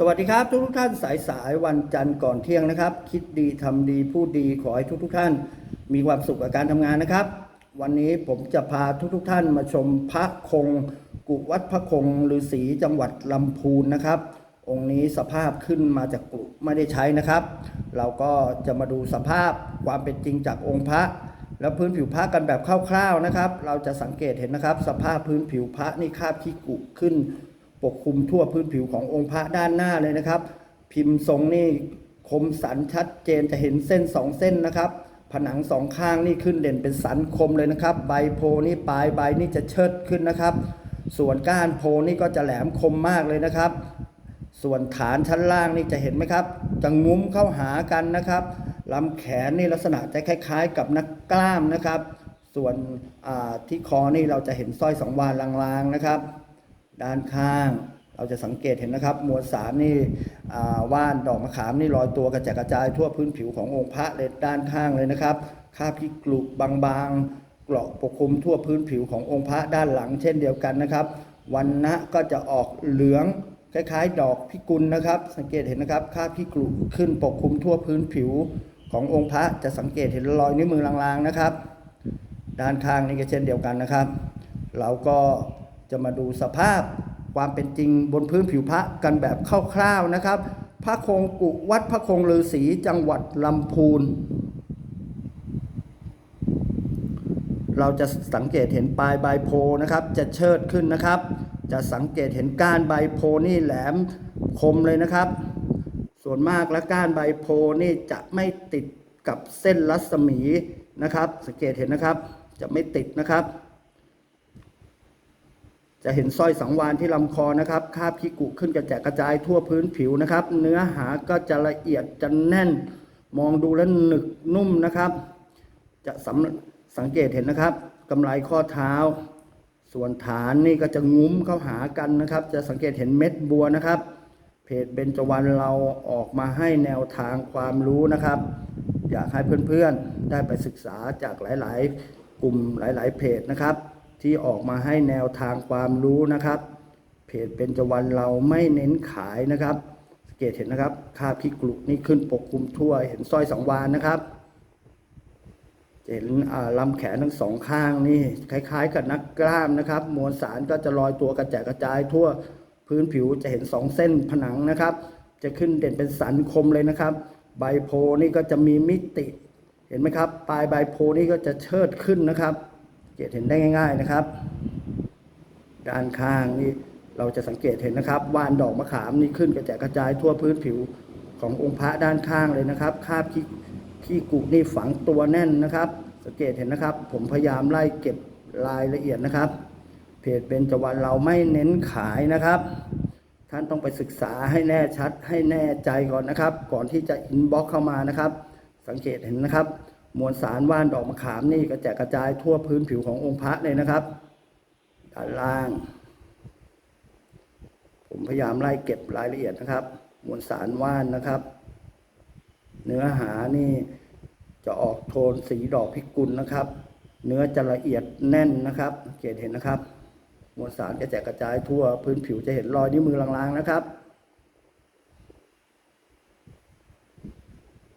สวัสดีครับทุกทุกท่านสายสายวันจันทร์ก่อนเที่ยงนะครับ คิดดีทำดีพูดดีขอให้ทุกทุกท่าน มีความสุขกับการทำงานนะครับ วันนี้ผมจะพาทุกทุกท่านมาชมพระคง กุวัดพระคงฤาษีจังหวัดลำพูนนะครับ องค์นี้สภาพขึ้นมาจากกุไม่ได้ใช้นะครับ เราก็จะมาดูสภาพความเป็นจริงจากองค์พระ แล้วพื้นผิวพระกันแบบคร่าวๆนะครับ เราจะสังเกตเห็นนะครับ สภาพพื้นผิวพระนี่คาบขี้กุขึ้น ปกคลุมทั่วพื้นผิวขององค์พระด้านหน้าเลยนะครับ พิมพ์ทรงนี่คมสันชัดเจนจะเห็นเส้นสองเส้นนะครับ ผนังสองข้างนี่ขึ้นเด่นเป็นสันคมเลยนะครับ ใบโพนี่ปลายใบนี่จะเชิดขึ้นนะครับ ส่วนก้านโพนี่ก็จะแหลมคมมากเลยนะครับ ส่วนฐานชั้นล่างนี่จะเห็นไหมครับจะงุ้มเข้าหากันนะครับลำแขนนี่ลักษณะจะคล้าย ๆ กับนักกล้ามนะครับ ส่วนที่คอนี่เราจะเห็นสร้อยสองวานลางๆนะครับ ด้านข้าง เราจะสังเกตเห็นนะครับ มวลสารนี่ว่านดอกมะขามนี่ลอยตัวกระจายกระจายทั่วพื้นผิวขององค์พระเลยด้านข้างเลยนะครับคราบที่กลุบางๆเกราะปกคลุมทั่วพื้นผิวขององค์พระด้านหลัง เช่นเดียวกันนะครับวันนะก็จะออกเหลืองคล้ายๆ ดอกพิกุลนะครับ สังเกตเห็นนะครับคราบที่กลุขึ้นปกคลุมทั่วพื้นผิวขององค์พระจะสังเกตเห็นรอยนิ้วมือลางๆนะครับ ด้านข้างนี่ก็เช่นเดียวกันนะครับ เราก็ จะมาดูสภาพความเป็นจริงบนพื้นผิวพระกันแบบคร่าวๆนะครับ พระคงกุวัดพระคงฤาษีจังหวัดลำพูน เราจะสังเกตเห็นปลายใบโพนะครับ จะเชิดขึ้นนะครับ จะสังเกตเห็นก้านใบโพนี่แหลมคมเลยนะครับ ส่วนมากและก้านใบโพนี่จะไม่ติดกับเส้นรัศมีนะครับ สังเกตเห็นนะครับ จะไม่ติดนะครับ จะเห็นสร้อยสังวานที่ลำคอนะครับคาบขี้กุขึ้นกระแจกกระจายทั่วพื้นผิวนะครับ เนื้อหาก็จะละเอียดจะแน่น มองดูแล้วหนึกนุ่มนะครับ จะสสังเกตเห็นนะครับกำไลข้อเท้า ส่วนฐานนี่ก็จะงุ้มเข้าหากันนะครับ จะสังเกตเห็นเม็ดบัวนะครับ เพจเบญจวรรณเราออกมาให้แนวทางความรู้นะครับ อยากให้เพื่อนๆได้ไปศึกษาจากหลาย ๆ กลุ่มหลาย ๆ เพจนะครับ ที่ออกมาให้แนวทางความรู้นะครับ เพจเบญจวรรณเราไม่เน้นขายนะครับสังเกตเห็นนะครับคราบขี้กลุกนี่ขึ้นปกคลุมทั่ว เห็นสร้อยสองวานนะครับเห็นลำแขนทั้งสองข้างนี่คล้าย ๆ กับนักกล้ามนะครับ มวลสารก็จะลอยตัวกระจายกระจายทั่วพื้นผิวจะเห็นสองเส้นผนังนะครับ จะขึ้นเด่นเป็นสันคมเลยนะครับ ใบโพนี่ก็จะมีมิติ เห็นไหมครับ ปลายใบโพนี่ก็จะเชิดขึ้นนะครับ เกตเห็นได้ง่าย ๆนะครับ ด้านข้างนี่เราจะสังเกตเห็นนะครับว่านดอกมะขามนี่ขึ้นกระจายกระจายทั่วพื้นผิวขององค์พระด้านข้างเลยนะครับคาบขี้ขี้กุนี่ฝังตัวแน่นนะครับ สังเกตเห็นนะครับ ผมพยายามไล่เก็บรายละเอียดนะครับ เพจเบญจวรรณเราไม่เน้นขายนะครับ ท่านต้องไปศึกษาให้แน่ชัดให้แน่ใจก่อนนะครับ ก่อนที่จะอินบ็อกเข้ามานะครับ สังเกตเห็นนะครับ มวลสารว่านดอกมะขามนี่กระจายกระจายทั่วพื้นผิวขององค์พระเลยนะครับ ด้านล่าง ผมพยายามไล่เก็บรายละเอียดนะครับ มวลสารว่านนะครับ เนื้อหานี่จะออกโทนสีดอกพิกุลนะครับ เนื้อจะละเอียดแน่นนะครับเกตเห็นนะครับ มวลสารกระจายกระจายทั่วพื้นผิวจะเห็นรอยนิ้วมือลางๆนะครับ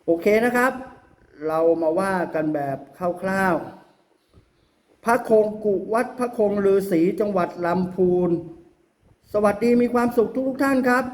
โอเคนะครับ เรามาว่ากันแบบคร่าวๆ พระคงกุวัดพระคงฤาษีจังหวัดลำพูน สวัสดีมีความสุขทุกๆท่านครับ